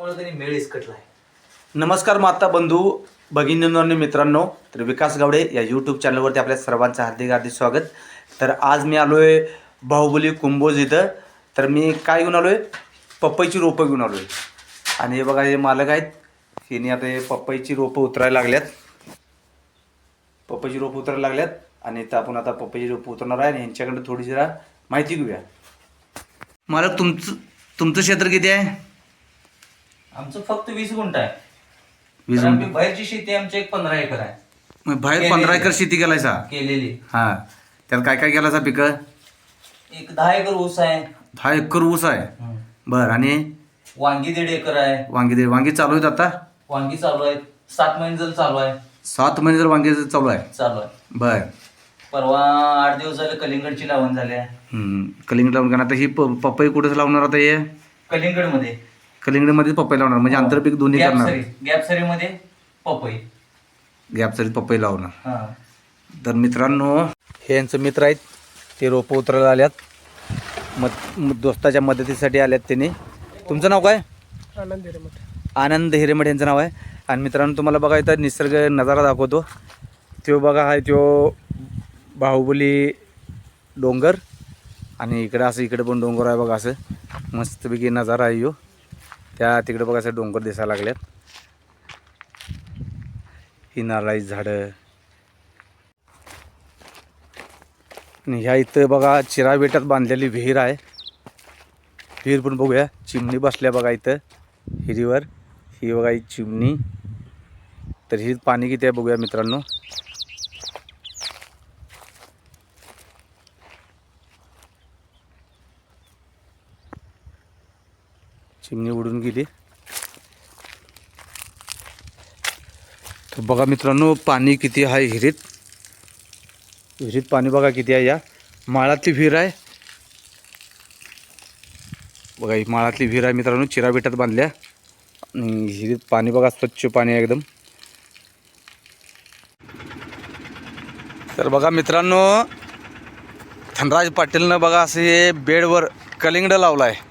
त्यामुळे त्यांनी मेळ इसकटलाय नमस्कार माता बंधू भगिनींनो आणि मित्रांनो तर विकास गावडे या यूट्यूब चॅनलवरती आपल्या सर्वांचं हार्दिक हार्दिक स्वागत. तर आज मी आलो आहे बाहुबली कुंभोज इथं. तर मी काय घेऊन आलो आहे पपईची रोपं घेऊन आलो आहे आणि हे बघा हे मालक आहेत. हिने आता हे पपईची रोपं उतरायला लागल्यात. पपईची रोपं उतरायला लागल्यात. आणि तर आपण आता पपईची रोपं उतरणार आहे आणि यांच्याकडे थोडी जरा माहिती घेऊया. मालक तुमचं तुमचं क्षेत्र किती आहे? आमचं फक्त वीस गुंठ आहे. वीस गुंठ. बाहेरची शेती आमची एक पंधरा एकर आहे. मग बाहेर केलेली. पंधरा एकर शेती केलायसा? केलेली. हा. त्यात काय काय केलायचा पिकं? एक दहा एकर ऊस आहे. दहा एकर ऊस आहे. बर आणि? वांगी दीड एकर आहे. वांगी दे वांगी चालू आहेत आता? वांगी चालू आहेत. सात महिने जर चालू आहे. सात महिने जर वांगी चालू आहे. चालू आहे. बर. परवा आठ दिवस झाले कलिंगडची लावण झाली आहे. हम्म. कलिंगड लावून करणार. आता ही प- पपई कुठेच लावणार आता हे? कलिंगडमध्ये कलिंगडमध्ये पपई लावणार म्हणजे आंतरपीक दोन्ही करणार. गॅपसरी मध्ये पपई. गॅपसरीत पपई लावणार. हा. तर मित्रांनो हे यांचं मित्र आहेत ते रोपं उतरायला आल्यात. मद म- दोस्ताच्या मदतीसाठी आल्यात त्यांनी. तुमचं नाव काय? आनंद हिरेमठ. आनंद हिरेमठ यांचं नाव आहे. आणि मित्रांनो तुम्हाला बघा इथं निसर्ग नजारा दाखवतो. तो बघा आहे तो बाहुबली डोंगर. आणि इकडं असं इकडे पण डोंगर आहे बघा असं. मस्तपैकी नजारा आहे यो त्या तिकडे बघा असं डोंगर दिसायला लागल्यात ही नारळाची झाडं. आणि ह्या इथं बघा चिरा बेटात बांधलेली विहीर आहे. विहीर पण बघूया. चिमणी बसल्या बघा इथं हिरीवर. ही बघा ही चिमणी. तर ही पाणी किती आहे बघूया मित्रांनो. चिमणी उडून गेली. तर बघा मित्रांनो पाणी किती आहे हिरीत विहिरीत पाणी बघा किती आहे या. माळातली विहीर आहे. बघा ही माळातली विहीर आहे मित्रांनो चिरा बेटात बांधल्या. हिरीत पाणी बघा स्वच्छ पाणी आहे एकदम. तर बघा मित्रांनो धनराज पाटीलनं बघा असं हे बेडवर कलिंगड लावलं आहे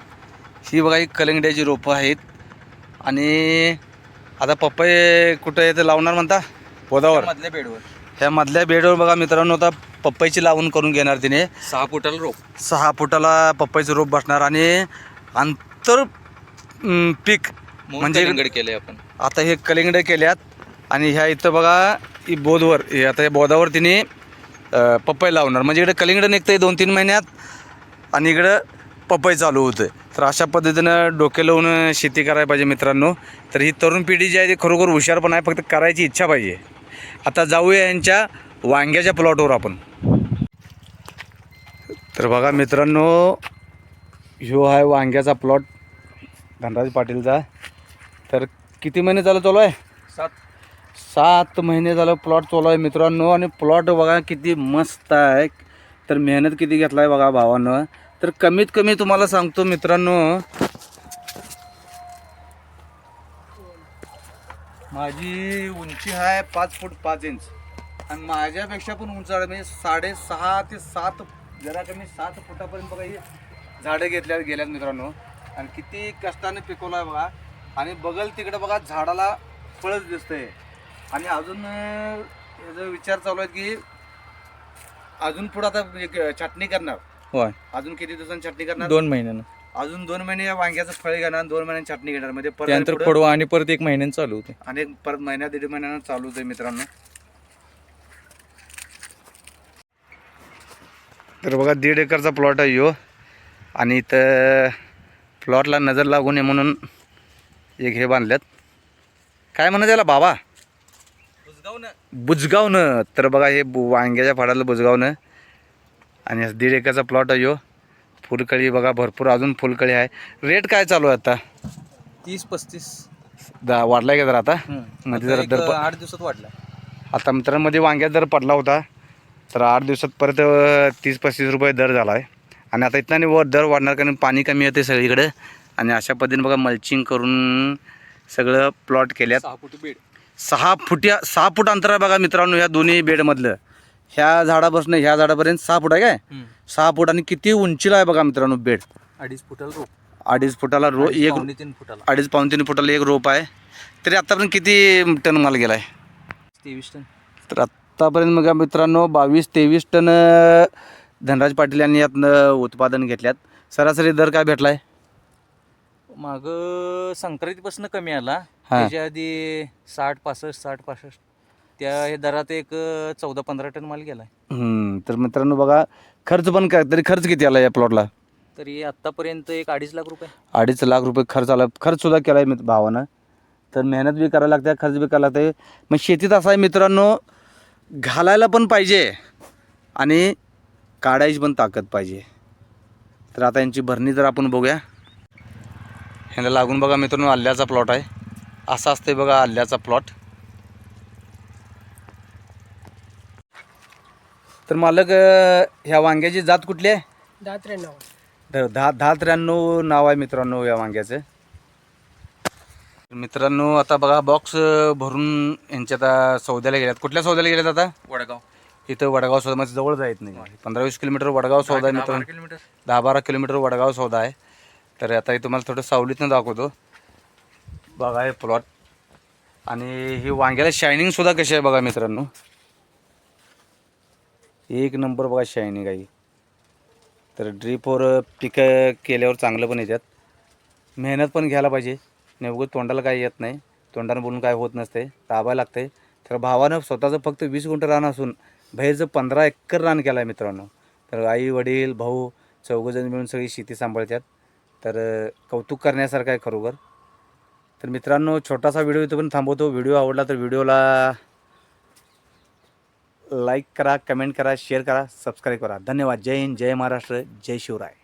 ही बघा ही कलिंगड्याची रोपं आहेत. आणि आता पपई कुठं आहे ते लावणार म्हणता? पोदावर मधल्या बेडवर. ह्या मधल्या बेडवर बघा मित्रांनो आता पपईची लावून करून घेणार तिने. सहा फुटाला रोप. सहा फुटाला पपईचं रोप बसणार आणि आंतर पीक म्हणजे कलिंगड केलंय आपण. आता हे कलिंगड केल्यात. आणि ह्या इथं बघा ही बोधवर हे आता या बोधावर तिने पपई लावणार. म्हणजे इकडे कलिंगड निघतंय दोन तीन महिन्यात आणि इकडं पपई चालू होतं तर अशा पद्धतीनं डोके लावून शेती करायला पाहिजे मित्रांनो. तर ही तरुण पिढी जी आहे ती खरोखर हुशार पण आहे फक्त करायची इच्छा पाहिजे. आता जाऊया यांच्या वांग्याच्या प्लॉटवर आपण. तर बघा मित्रांनो ह्यो आहे वांग्याचा प्लॉट धनराज पाटीलचा. तर किती महिने झालं चालू आहे? सात. सात महिने झालं प्लॉट चालू आहे मित्रांनो. आणि प्लॉट बघा किती मस्त आहे. तर मेहनत किती घेतला आहे बघा भावानं. तर कमीत कमी तुम्हाला सांगतो मित्रांनो. माझी उंची आहे पाच फूट पाच इंच. आणि माझ्यापेक्षा पण उंच आहे. म्हणजे साडेसहा ते सात जरा कमी सात फुटापर्यंत बघा ही झाडं घेतल्या गेल्यात मित्रांनो. आणि किती कष्टाने पिकवलं आहे बघा. आणि बगल तिकडे बघा झाडाला फळच दिसतंय. आणि अजून याचा विचार चालू आहे की अजून पुढं आता एक चटणी करणार. होय. अजून किती दिवसांनी चटणी करणार? दोन महिन्यानं. अजून दोन महिने या वांग्याचं फळ घेणार दोन महिन्यांनी चटणी घेणार. म्हणजे परत त्यानंतर पुढं- पडवा आणि परत एक महिन्यानं चालू होते. आणि परत महिन्या दीड महिन्यानं चालू होते मित्रांनो. तर बघा दीड एकरचा प्लॉट आहे ह्यो आणि इथं प्लॉटला नजर लागू नये म्हणून एक हे बांधल्यात. काय म्हणत याला बाबा? बुजगावनं तर बघा हे बु- वांग्याच्या फाडाला बुजगावनं आणि दीड एकरचा प्लॉट आहे ह्यो फुलकळी बघा भरपूर अजून फुलकळी आहे. रेट काय चालू आहे आता? तीस पस्तीस. दा वाढलाय का जरा आता? मध्ये जरा दर प- आठ दिवसात वाढला आता मित्रांमध्ये वांग्यात दर पडला होता. तर आठ दिवसात परत अ, तीस पस्तीस रुपये दर झाला आहे आणि आता इथं आणि वर दर वाढणार कारण पाणी कमी येते सगळीकडे. आणि अशा पद्धतीने बघा मल्चिंग करून सगळं प्लॉट केल्यात. सहा फुट बेड. सहा फुट्या सहा फूट अंतर आहे बघा मित्रांनो ह्या दोन्ही बेडमधलं. ह्या झाडापासून ह्या झाडापर्यंत सहा फूट आहे काय? सहा फूट आणि किती उंचीला आहे बघा मित्रांनो बेड. अडीच फुटाला रोप. अडीच फुटाला रो एक तीन फुटाला. अडीच पाऊन तीन फुटाला एक रोप आहे. तरी आतापर्यंत किती टन माल गेला आहे तेवीस टन. तर आत्तापर्यंत मग मित्रांनो बावीस तेवीस टन धनराज पाटील यांनी यातनं उत्पादन घेतल्यात. सरासरी दर काय भेटला आहे माग संक्रांतीपासून कमी आला. त्याच्या आधी साठ पासष्ट साठ पासष्ट. त्या हे दरात एक चौदा पंधरा टन माल गेलाय. हम्म, तर मित्रांनो बघा खर्च पण काय तरी खर्च किती आला या प्लॉटला तरी आतापर्यंत एक अडीच लाख रुपये. अडीच लाख रुपये खर्च आला. खर्च सुद्धा केला आहे भावानं. तर मेहनत बी करायला लागते खर्च बी करायला लागते. मग शेतीत असं आहे मित्रांनो घालायला पण पाहिजे आणि काढायची पण ताकद पाहिजे. तर आता यांची भरणी जर आपण बघूया. ह्याला लागून बघा मित्रांनो आल्याचा प्लॉट आहे. असा असते बघा आल्याचा प्लॉट तर मालक अं, ह्या वांग्याची जात कुठली आहे? दहा त्र्याण्णव. तर दहा दहा त्र्याण्णव नाव आहे मित्रांनो या वांग्याचं. मित्रांनो आता बघा बॉक्स भरून यांच्या आता सौद्याला गेल्यात. कुठल्या सौद्याला गेल्यात आता? वडगाव. इथं वडगाव सौदा म्हणजे जवळ जायत नाही पंधरा वीस किलोमीटर वडगाव सौदा आहे मित्रांनो. किलोमीटर. दहा बारा किलोमीटर वडगाव सौदा आहे. तर आता हे तुम्हाला थोडं सावलीतनं दाखवतो. बघा हे प्लॉट आणि ही वांग्याला शायनिंग सुद्धा कशी आहे बघा मित्रांनो. एक नंबर बघा शायनिंग आहे तर ड्रीपवर पिकं केल्यावर चांगलं पण येतात मेहनत पण घ्यायला पाहिजे. नेमकं तोंडाला काय येत नाही. तोंडानं बोलून काय होत नसते दाबायला लागते तर भावानं स्वतःचं फक्त वीस गुंठ रान असून बाहेरचं पंधरा एकर रान केलं आहे मित्रांनो. तर आई वडील भाऊ चौघजण मिळून सगळी शेती सांभाळतात तर कौतुक करण्यासारखं आहे खरोखर. तर मित्रांनो छोटासा व्हिडिओ इथं पण थांबवतो. व्हिडिओ आवडला तर व्हिडिओला लाईक करा कमेंट करा शेअर करा सबस्क्राईब करा. धन्यवाद. जय हिंद जय महाराष्ट्र जय शिवराय.